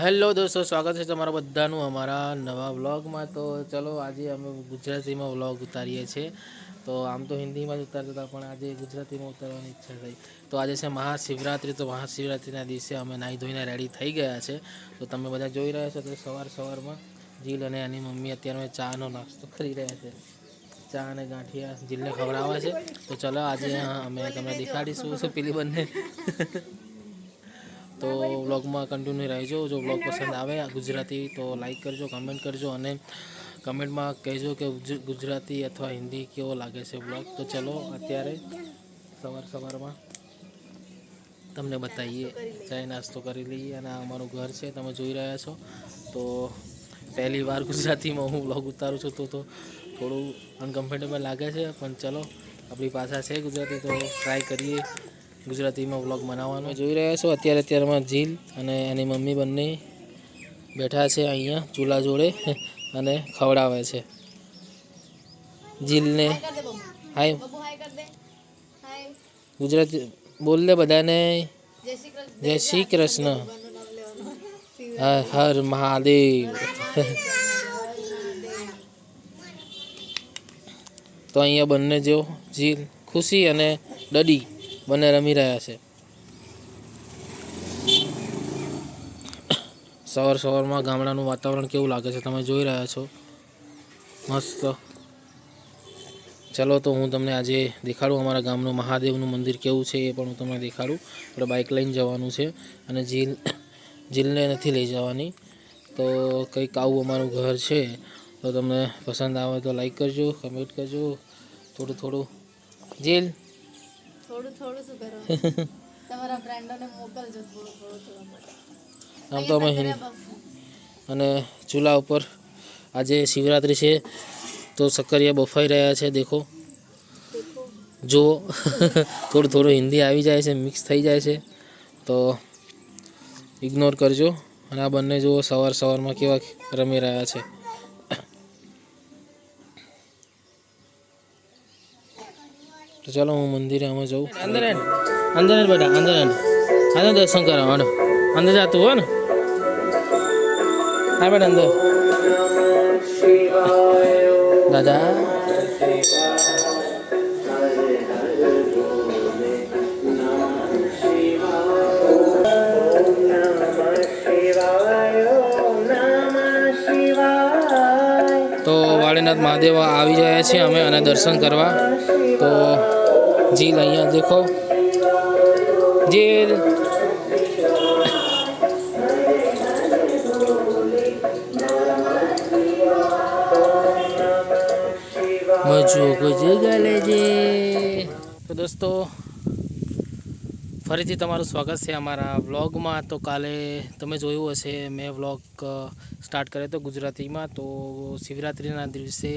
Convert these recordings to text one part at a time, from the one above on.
Hello દોસ્તો, સ્વાગત છે તમારા બધાનું અમારા નવા વ્લોગમાં. તો ચલો, આજે અમે ગુજરાતીમાં વ્લોગ ઉતારીએ છીએ. તો આમ તો હિન્દીમાં જ ઉતારતા હતા, પણ આજે ગુજરાતીમાં ઉતારવાની ઈચ્છા થઈ. તો આજે છે મહાશિવરાત્રિ, તો મહાશિવરાત્રિના દિવસે અમે નાહી ધોઈને રેડી થઈ ગયા છે. તો તમે બધા જોઈ રહ્યા છો તો સવાર સવારમાં જીલ અને એની મમ્મી અત્યારે ચાનો નાસ્તો કરી રહ્યા છે. ચા અને ગાંઠિયા જીલને ખવડાવે છે. તો ચલો, આજે અમે તમને દેખાડીશું શું પેલી બંને. તો વ્લોગમાં કન્ટિન્યુ રહેજો. જો વ્લોગ પસંદ આવે ગુજરાતી, તો લાઈક કરજો કમેન્ટ કરજો અને કમેન્ટમાં કહેજો કે ગુજરાતી અથવા હિન્દી કેવો લાગે છે વ્લોગ. તો ચલો, અત્યારે સવાર સવારમાં તમને બતાવીએ. ચાય નાસ્તો કરી લઈએ અને આ અમારું ઘર છે, તમે જોઈ રહ્યા છો. તો પહેલી વાર ગુજરાતીમાં હું વ્લોગ ઉતારું છું, તો તો થોડું અનકમ્ફર્ટેબલ લાગે છે, પણ ચલો, આપણી ભાષા છે ગુજરાતી, તો ટ્રાય કરીએ. ગુજરાતીમાં વ્લોગ બનાવવાનો. જોઈ રહ્યા છો અત્યારે અત્યારમાં જીલ અને એની મમ્મી બંને બેઠા છે અહીંયા ચૂલા જોડે અને ખવડાવે છે. જીલને હાય ગુજરાતી બોલ દે બધાને. જય શ્રી કૃષ્ણ. હર હર મહાદેવ. તો અહીંયા બંને જો જીલ ખુશી અને ડડી. બંને રમી રહ્યા છે. સવાર સવારમાં ગામડાનું વાતાવરણ કેવું લાગે છે? તમે જોઈ રહ્યા છો. મસ્ત. ચલો તો હું તમને આજે દેખાડું અમારા ગામનું મહાદેવનું મંદિર કેવું છે એ પણ હું તમને દેખાડું. આપણે બાઇક લઈને જવાનું છે અને જીલ જીલને નથી લઈ જવાની. તો કંઈક આવું અમારું ઘર છે. તો તમને પસંદ આવે તો લાઈક કરજો કમેન્ટ કરજો. થોડું થોડું. જીલ થોડું થોડું શું કરો? તમારા ફ્રેન્ડોને મોકલજો થોડું થોડું થોડું આમ તો અમે અને ચૂલા ઉપર આજે શિવરાત્રિ છે તો સક્કરિયા બફાઈ રહ્યા છે દેખો. જુઓ. થોડું થોડું હિન્દી આવી જાય છે મિક્સ થઈ જાય છે. તો ઇગ્નોર કરજો. અને આ બંને જુઓ સવાર સવારમાં કેવા રમી રહ્યા છે. ચાલો હું મંદિરે અમે જાઉં. અંદર અંદર બેટા, અંદર અંદર દર્શન કરવા હાડો અંદર જાતું હોય ને? હા બેટા અંદર. દાદા. તો વાળીનાથ મહાદેવ આવી ગયા છે અમે અને દર્શન કરવા. તો જીલ અહીંયા દેખો. જીલ. મજો ગુજે તો દોસ્તો, ફરીથી તમારું સ્વાગત છે અમારા વ્લોગમાં. તો કાલે તમે જોયું હશે, મેં વ્લોગ સ્ટાર્ટ કર્યો હતો ગુજરાતીમાં. તો શિવરાત્રિના દિવસે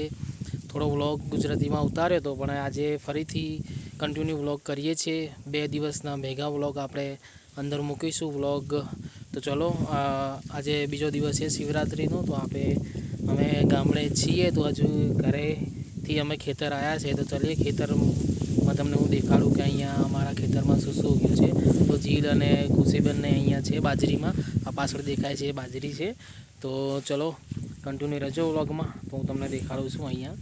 થોડો વ્લોગ ગુજરાતીમાં ઉતાર્યો હતો પણ આજે ફરીથી કન્ટિન્યુ વ્લોગ કરીએ છીએ. બે દિવસના ભેગા વ્લોગ આપણે અંદર મૂકીશું વ્લોગ. તો ચલો આજે બીજો દિવસ છે શિવરાત્રિનો, તો આપણે અમે ગામડે છીએ તો હજુ ઘરેથી અમે ખેતર આવ્યા છે. તો ચલીએ ખેતરમાં, તમને હું દેખાડું કે અહીંયા અમારા ખેતરમાં શું શું ઉગ્યું છે. તો જીલ અને કુશીબેનને અહીંયા છે બાજરીમાં, આ પાછળ દેખાય છે બાજરી છે. તો ચલો કન્ટિન્યુ રહેજો વ્લોગમાં. તો હું તમને દેખાડું છું અહીંયા.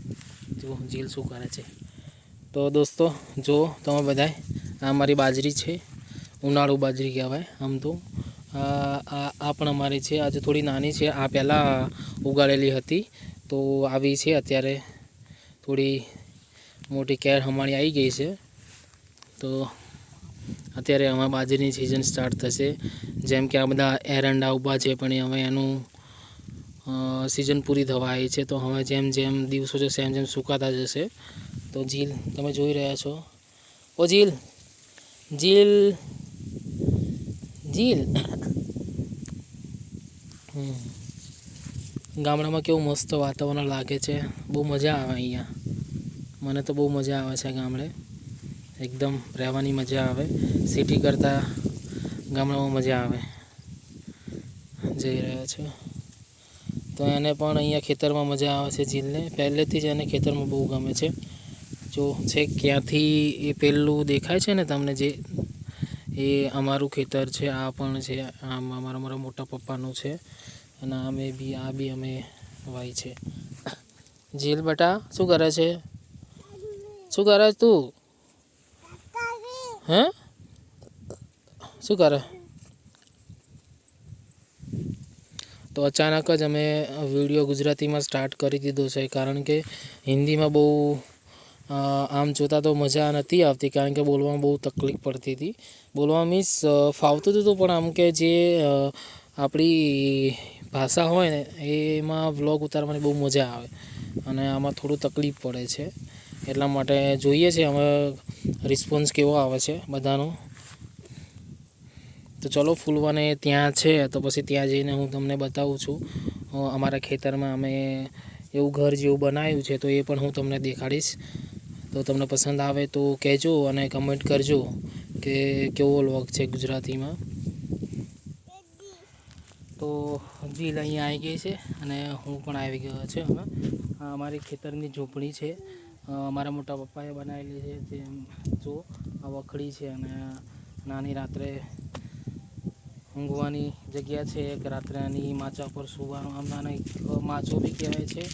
જો જીલ શું કરે છે. તો દોસ્તો, જો તમે બધાય, આ મારી બાજરી છે. ઉનાળુ બાજરી કહેવાય, આમ તો. આ પણ અમારી છે. આજે થોડી નાની છે. આ પહેલાં ઉગાડેલી હતી. તો આવી છે અત્યારે. થોડી મોટી કેર હમાણી આવી ગઈ છે. તો અત્યારે આમાં બાજરીની સિઝન સ્ટાર્ટ થશે. જેમ કે આ બધા એરંડા ઊભા છે, પણ હવે એનું સિઝન પૂરી થવા આવી છે. તો હવે જેમ જેમ દિવસો જશે, એમ જેમ સુકાતા જશે. તો ઝીલ તમે જોઈ રહ્યા છો. ઓ ઝીલ ઝીલ ઝીલ ગામડામાં કેવું મસ્ત વાતાવરણ લાગે છે. બહુ મજા આવે અહીંયા. મને તો બહુ મજા આવે છે ગામડે. એકદમ રહેવાની મજા આવે. સિટી કરતાં ગામડામાં મજા આવે. જઈ રહ્યા છે. તો એને પણ અહીંયા ખેતરમાં મજા આવે છે ઝીલને. પહેલેથી જ એને ખેતરમાં બહુ ગમે છે. જો છે ક્યાંથી એ પહેલું દેખાય છે ને તમને જે, એ અમારું ખેતર છે, આ પણ છે, આમ અમારા મારા મોટા પપ્પાનું છે, અને અમે બી, આ બી અમે વાય છે. જીલ બટા, શું કરે છે? શું કરે તું? હે? શું કરે? તો અચાનક જ અમે વીડિયો ગુજરાતીમાં સ્ટાર્ટ કરી દીધો છે, કારણ કે હિન્દીમાં બહુ આમ જોતાં તો મજા નથી આવતી, કારણ કે બોલવામાં બહુ તકલીફ પડતી હતી. બોલવા મીન્સ ફાવતું હતું, પણ આમ કે જે આપણી ભાષા હોય ને, એમાં વ્લોગ ઉતારવાની બહુ મજા આવે. અને આમાં થોડું તકલીફ પડે છે. એટલા માટે જોઈએ છે અમે રિસ્પોન્સ કેવો આવે છે બધાનો. તો ચલો ફૂલવાને ત્યાં છે, તો પછી ત્યાં જઈને હું તમને બતાવું છું. અમારા ખેતરમાં અમે એવું ઘર જેવું બનાવ્યું છે, તો એ પણ હું તમને દેખાડીશ. તો તમને પસંદ આવે તો કહેજો અને કમેન્ટ કરજો કે કેવો લોક છે ગુજરાતીમાં. તો જીલ અહીંયા આવી ગઈ છે અને હું પણ આવી ગયો છે હવે. અમારી ખેતરની ઝૂંપડી છે. અમારા મોટા પપ્પાએ બનાવેલી છે, જેમ જો આ વખડી છે અને નાની રાત્રે ઊંઘવાની જગ્યા છે એક રાત્રેની માચા પર સુવાનું આમ એક માચો બી કહેવાય છે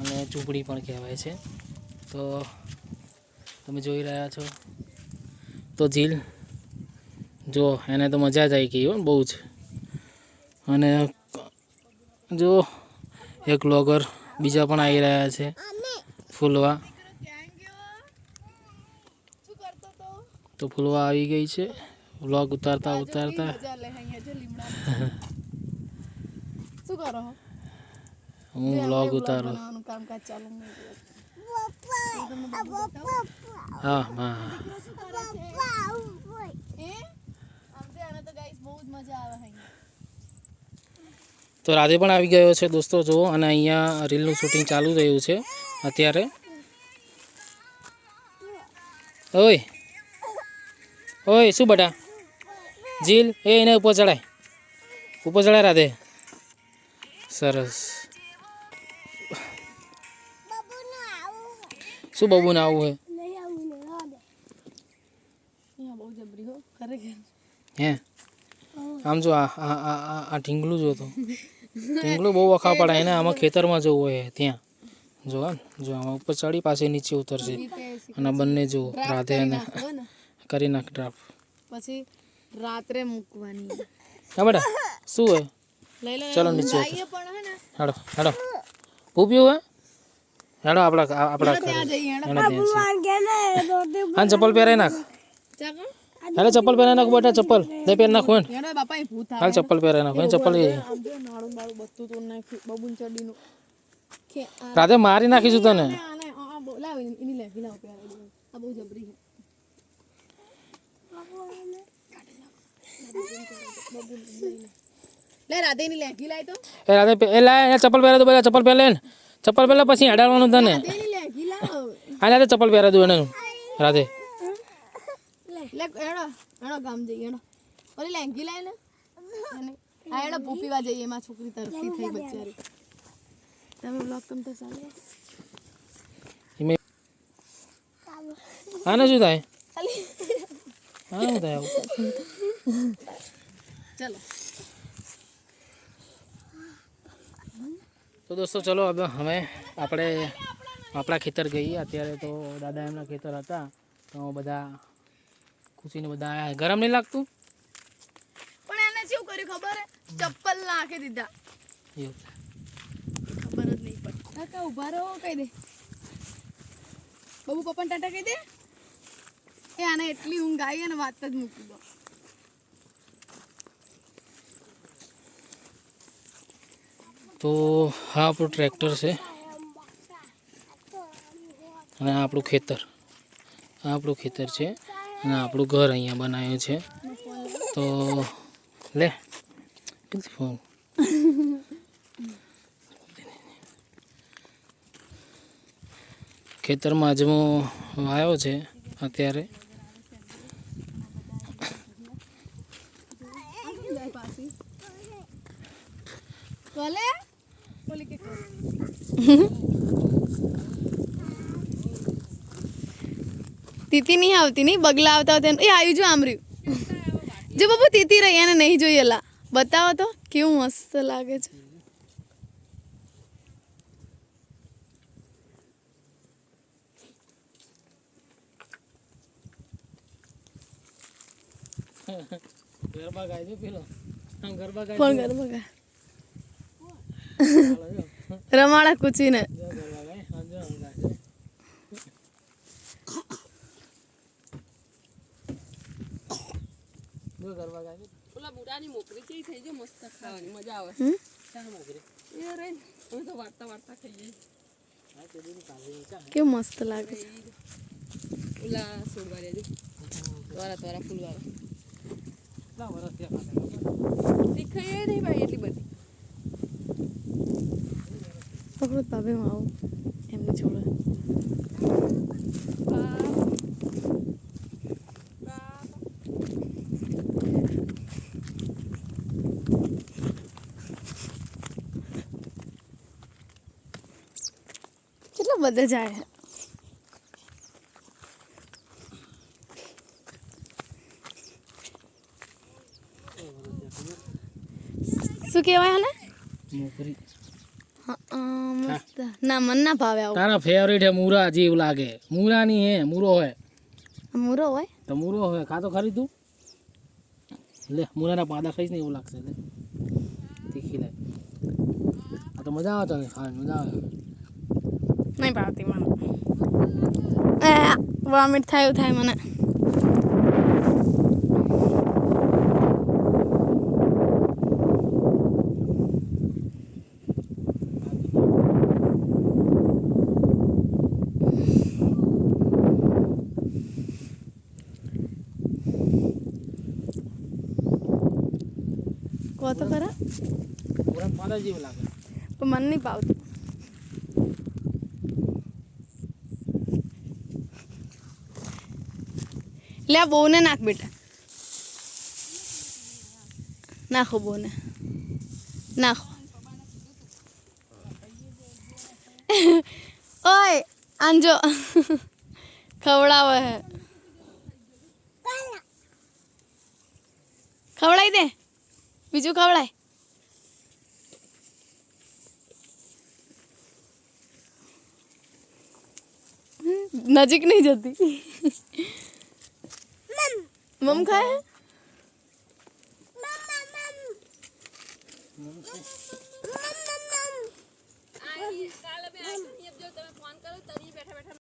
અને ઝૂંપડી પણ કહેવાય છે. તો તમે જોઈ રહ્યા છો. તો જીલ જો એને તો મજા જ આવી ગઈ હોય બહુ જ. અને જો એક બ્લોગર બીજા પણ આવી રહ્યા છે ફૂલવા. તો ફૂલવા આવી ગઈ છે. વ્લોગ ઉતારતા ઉતારતા. શું કરો હું? વ્લોગ ઉતારું. હા હા. તો રાધે પણ આવી ગયો છે દોસ્તો જુઓ અને અહીંયા રીલનું શૂટિંગ ચાલુ રહ્યું છે અત્યારે. ઓય. ઓય શું બટા? જીલ એ એને ઉપર ચડાય. ઉપર ચડાય રાધે. સરસ. શું બબુને આવું હે? હો? આમ જો આ આ ઢીંગલું જો તો. ઢીંગલું બહુ વખા પડે એને આમાં ખેતરમાં જવું હોય ત્યાં. જો જો આમાં ઉપર ચડી પાસે નીચે ઉતરશે અને બંને જો રાધે અને કરી નાખ ડ્રાફ્ટ. પછી રાત્રે મૂકવાની. હા બેટા. શું હોય? લઈ લો ચલો નીચે હે હેડો હેડો. હું પીવું હે હેડો આપણા આપણા હેડો. હા ચપ્પલ પહેરાઈ નાખ. હાલે ચપ્પલ પહેરાઈ નાખ બેટા ચપ્પલ. દે પહેર નાખ હોય ને. બાપા અહીં ભૂત હાલ ચપ્પલ પહેરાઈ નાખ હોય ચપ્પલ એ. આમ જો નાળું તો નાખ્યું બબુન ચડીનું કે આ રાધે મારી નાખીશું તને. બોલાવી દઉં. આ બહુ જબરી છે. લે રાધે ની લેગી લાય તો. એ રાધે એ લાય ચપ્પલ પહેરા દો પહેલા ચપ્પલ પહેરે ને. ચપ્પલ પહેલા પછી હડાવવાનું તને. હા રાધે ચપ્પલ પહેરા દો એને રાધે. લે એડો એડો ગામ જઈએ એડો ઓલી લેંગી લાય ને. આ એડો ભૂપીવા જઈએ એમાં છોકરી થઈ બચારી. તમે બ્લોગ તો ચાલે? આને શું થાય? હા શું થાય? ચલો. તો દોસ્તો ચલો હવે હવે આપણે આપણા ખેતર ગઈએ. અત્યારે તો દાદા એમના ખેતર હતા. તો બધા ખુશીને બધા આવ્યા ગરમ નહીં લાગતું? પણ એને શું કર્યું ખબર? ચપ્પલ નાખી દીધા. એવું ખબર જ નહીં પડી કાકા ઊભા રહો કહી દે. બબુ પપ્પાને ટાટા કહી દે. એ આને એટલી ઊંઘ આવી અને વાત જ મૂકી દો. તો હા, આપણું ટ્રેક્ટર છે. અને આપણું ખેતર. આપણું ખેતર છે અને આપણું ઘર અહીંયા બનાવ્યું છે. તો લે ફોન. ખેતરમાં અજમો આવ્યો છે અત્યારે. ભલે. બોલી કે તીતી નહીં આવતી નહીં બગલા આવતા આવતા એ આવ્યું જો આમર્યું જો બાબુ તીતી રહી એને નહીં જોઈએ લા બતાવો તો કેવું મસ્ત લાગે છે. ગરબા ગાય છે પેલો. ગરબા ગાય બગા ચાલો જો. રમાડા કૂચીને જો. જો. ઓલા બુડાની મોકરી ચેવી થઈ જાય મસ્ત ખાવાની મજા આવે હમ? મોકરી? એ રે અમે તો વાર્તા વાર્તા ખાઈએ? કેવું મસ્ત લાગે છે ઓલા સોડવા રહેજો તોરા તોરા ફૂલવાળા નહીં ભાઈ એટલી બધી પકડો ભાભી હું આવું એમને જોડે કેટલા બધા જાય શું કહેવાય ને અ, મસ્ત. ના મન ના ભાવે આવું. તારા ફેવરેટ હે મૂરા જીવ લાગે. મૂરા ની હે મૂરો હોય મૂરો હોય? તો મૂરો હોય ખાતો ખરી તું? લે મૂરાના પાદા ખાઈશ ને એવું લાગશે લે. તીખી લે આ તો મજા આવે તને ખાવાની મજા આવે. નહીં ભાવતી મને. વોમિટ થાય એવું થાય મને કહો તો ખરા પાદા જેવું લાગે. પણ મને નહીં ભાવતું. લે આ બહુને નાખ બેટા. નાખો બહુને. નાખો. ઓય, આંજો. ખવડાવે હે. ખવડાવી દે. બીજું ખવડાય. નજીક નહીં જતી મમ ખાય